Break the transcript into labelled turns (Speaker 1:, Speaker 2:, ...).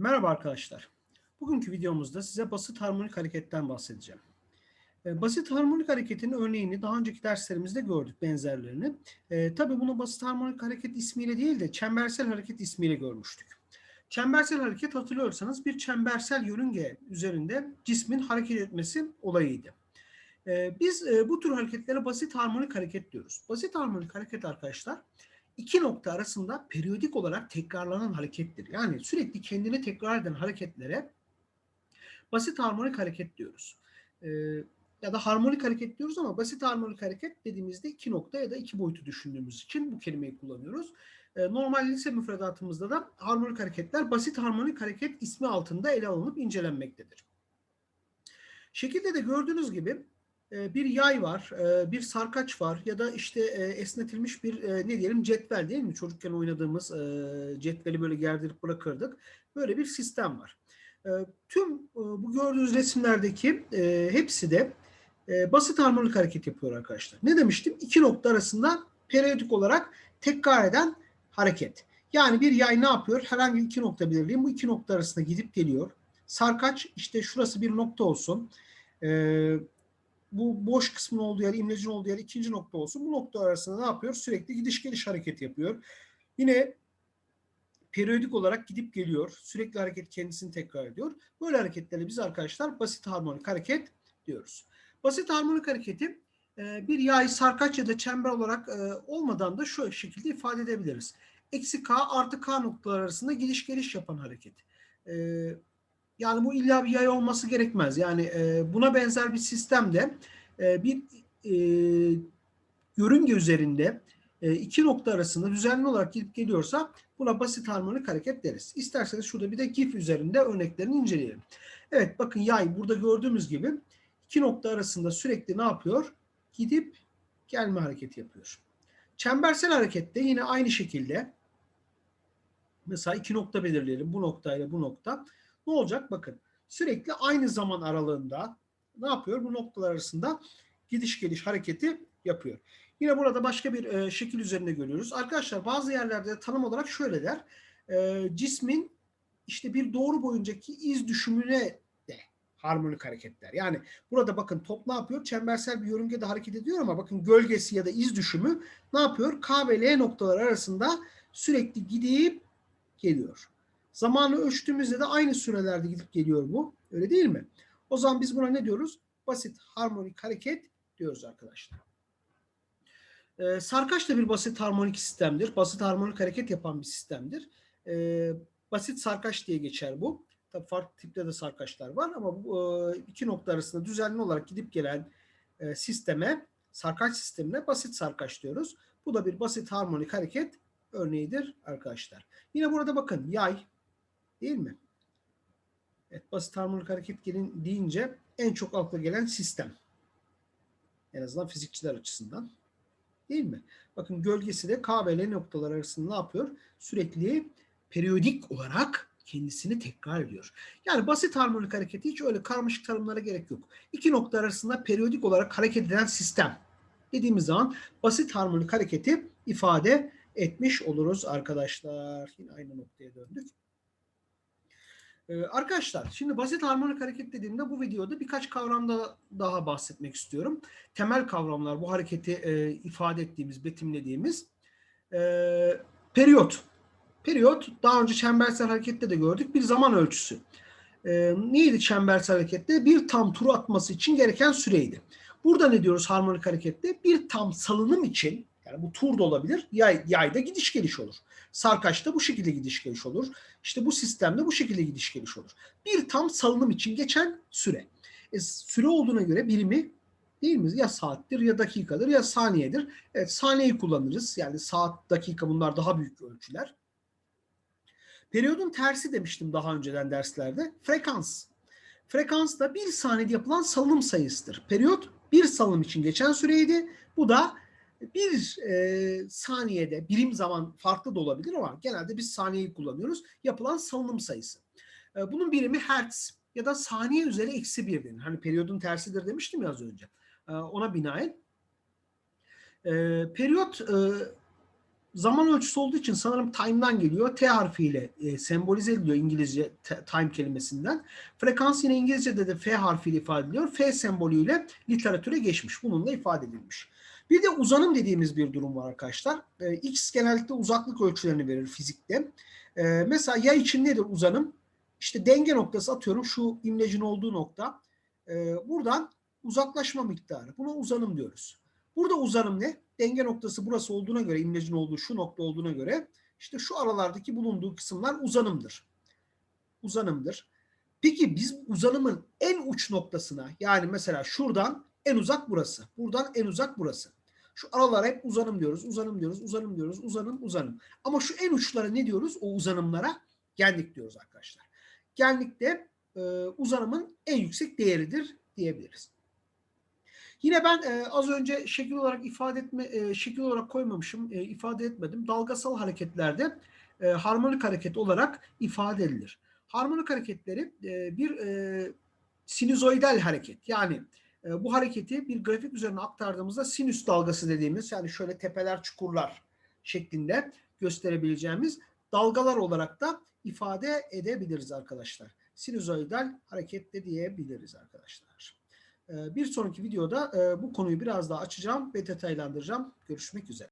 Speaker 1: Merhaba arkadaşlar. Bugünkü videomuzda size basit harmonik hareketten bahsedeceğim. E, Basit harmonik hareketin örneğini daha önceki derslerimizde gördük benzerlerini. E, tabii bunu basit harmonik hareket ismiyle değil de çembersel hareket ismiyle görmüştük. Çembersel hareket hatırlıyorsanız bir çembersel yörünge üzerinde cismin hareket etmesi olayıydı. E, Biz e, bu tür hareketlere basit harmonik hareket diyoruz. Basit harmonik hareket arkadaşlar iki nokta arasında periyodik olarak tekrarlanan harekettir. Yani sürekli kendini tekrar eden hareketlere basit harmonik hareket diyoruz. Ee, ya da harmonik hareket diyoruz ama basit harmonik hareket dediğimizde iki nokta ya da iki boyutu düşündüğümüz için bu kelimeyi kullanıyoruz. Ee, normal lise müfredatımızda da harmonik hareketler basit harmonik hareket ismi altında ele alınıp incelenmektedir. Şekilde de gördüğünüz gibi bir yay var, e, bir sarkaç var ya da işte e, esnetilmiş bir ne diyelim cetvel değil mi? Çocukken oynadığımız cetveli böyle gerdirip bırakırdık. Böyle bir sistem var. Tüm bu gördüğünüz resimlerdeki hepsi de basit harmonik hareket yapıyor arkadaşlar. Ne demiştim? İki nokta arasında periyodik olarak tekrar eden hareket. Yani bir yay ne yapıyor? Herhangi iki nokta belirleyin. Bu iki nokta arasında gidip geliyor. Sarkaç işte şurası bir nokta olsun bu boş kısmın olduğu yer, imlecin olduğu yer ikinci nokta olsun. Bu nokta arasında ne yapıyor? Sürekli gidiş geliş hareket yapıyor. Yine periyodik olarak gidip geliyor. Sürekli hareket kendisini tekrar ediyor. Böyle hareketleri biz arkadaşlar basit harmonik hareket diyoruz. Basit harmonik hareketi e, bir yay, sarkaç ya da çember olarak e, olmadan da şu şekilde ifade edebiliriz. Eksi K artı K noktalar arasında gidiş geliş yapan hareket. Yani bu illa bir yay olması gerekmez. Yani e, buna benzer bir sistemde e, bir e, yörünge üzerinde e, iki nokta arasında düzenli olarak gidip geliyorsa buna basit harmonik hareket deriz. İsterseniz şurada bir de GIF üzerinde örneklerini inceleyelim. Evet bakın yay burada gördüğümüz gibi iki nokta arasında sürekli ne yapıyor? Gidip gelme hareketi yapıyor. Çembersel harekette yine aynı şekilde mesela iki nokta belirleyelim. Bu noktayla bu nokta. Ne olacak? Bakın sürekli aynı zaman aralığında ne yapıyor? Bu noktalar arasında gidiş geliş hareketi yapıyor. Yine burada başka bir e, şekil üzerinde görüyoruz. Arkadaşlar bazı yerlerde tanım olarak şöyle der. E, cismin işte bir doğru boyuncaki iz düşümüne de harmonik hareketler. Yani burada bakın top ne yapıyor? Çembersel bir yörüngede hareket ediyor ama bakın gölgesi ya da iz düşümü ne yapıyor? K ve L noktalar arasında sürekli gidip geliyor. Zamanı ölçtüğümüzde de aynı sürelerde gidip geliyor bu. Öyle değil mi? O zaman biz buna ne diyoruz? Basit harmonik hareket diyoruz arkadaşlar. Ee, sarkaç da bir basit harmonik sistemdir. Basit harmonik hareket yapan bir sistemdir. Ee, basit sarkaç diye geçer bu. Tabii farklı tipte de sarkaçlar var ama bu e, iki nokta arasında düzenli olarak gidip gelen e, sisteme, sarkaç sistemine basit sarkaç diyoruz. Bu da bir basit harmonik hareket örneğidir arkadaşlar. Yine burada bakın yay, Değil mi? Evet, basit harmonik hareket gelin deyince en çok akla gelen sistem. En azından fizikçiler açısından. Değil mi? Bakın gölgesi de K ve L noktalar arasında ne yapıyor? Sürekli periyodik olarak kendisini tekrar ediyor. Yani basit harmonik hareketi hiç öyle karmaşık tanımlara gerek yok. İki nokta arasında periyodik olarak hareket eden sistem dediğimiz zaman basit harmonik hareketi ifade etmiş oluruz arkadaşlar. Yine aynı noktaya döndük. Ee, arkadaşlar şimdi basit harmonik hareket dediğimde bu videoda birkaç kavramda daha bahsetmek istiyorum. Temel kavramlar bu hareketi e, ifade ettiğimiz, betimlediğimiz. E, periyot. Periyot daha önce çembersel harekette de gördük bir zaman ölçüsü. E, neydi çembersel harekette? Bir tam tur atması için gereken süreydi. Burada ne diyoruz harmonik harekette? Bir tam salınım için yani bu tur da olabilir. Yay, yayda gidiş geliş olur. Sarkaçta bu şekilde gidiş geliş olur. İşte bu sistemde bu şekilde gidiş geliş olur. Bir tam salınım için geçen süre. E, süre olduğuna göre birimi değil mi? Ya saattir ya dakikadır ya saniyedir. Evet saniyeyi kullanırız. Yani saat, dakika bunlar daha büyük ölçüler. Periyodun tersi demiştim daha önceden derslerde. Frekans. Frekans da bir saniyede yapılan salınım sayısıdır. Periyot bir salınım için geçen süreydi. Bu da bir e, saniyede birim zaman farklı da olabilir ama genelde biz saniyeyi kullanıyoruz. Yapılan salınım sayısı. E, bunun birimi hertz ya da saniye üzeri eksi bir. Hani periyodun tersidir demiştim ya az önce. E, ona binaen. E, periyot e, zaman ölçüsü olduğu için sanırım time'dan geliyor. T harfiyle e, sembolize ediliyor İngilizce time kelimesinden. Frekans yine İngilizce'de de F harfiyle ifade ediliyor. F sembolüyle literatüre geçmiş. Bununla ifade edilmiş. Bir de uzanım dediğimiz bir durum var arkadaşlar. E, X genellikle uzaklık ölçülerini verir fizikte. E, mesela yay için nedir uzanım? İşte denge noktası atıyorum şu imlecin olduğu nokta. E, buradan uzaklaşma miktarı. Buna uzanım diyoruz. Burada uzanım ne? Denge noktası burası olduğuna göre, imlecin olduğu şu nokta olduğuna göre işte şu aralardaki bulunduğu kısımlar uzanımdır. Uzanımdır. Peki biz uzanımın en uç noktasına yani mesela şuradan en uzak burası. Buradan en uzak burası. Şu aralara hep uzanım diyoruz, uzanım diyoruz, uzanım diyoruz, uzanım, uzanım. Ama şu en uçlara ne diyoruz? O uzanımlara genlik diyoruz arkadaşlar. Genlik de e, uzanımın en yüksek değeridir diyebiliriz. Yine ben e, az önce şekil olarak ifade etme, e, şekil olarak koymamışım, e, ifade etmedim. Dalgasal hareketlerde e, harmonik hareket olarak ifade edilir. Harmonik hareketleri e, bir e, sinüzoidal hareket. Yani e, bu hareketi bir grafik üzerine aktardığımızda sinüs dalgası dediğimiz yani şöyle tepeler çukurlar şeklinde gösterebileceğimiz dalgalar olarak da ifade edebiliriz arkadaşlar. Sinüzoidal hareket de diyebiliriz arkadaşlar. E, bir sonraki videoda e, bu konuyu biraz daha açacağım ve detaylandıracağım. Görüşmek üzere.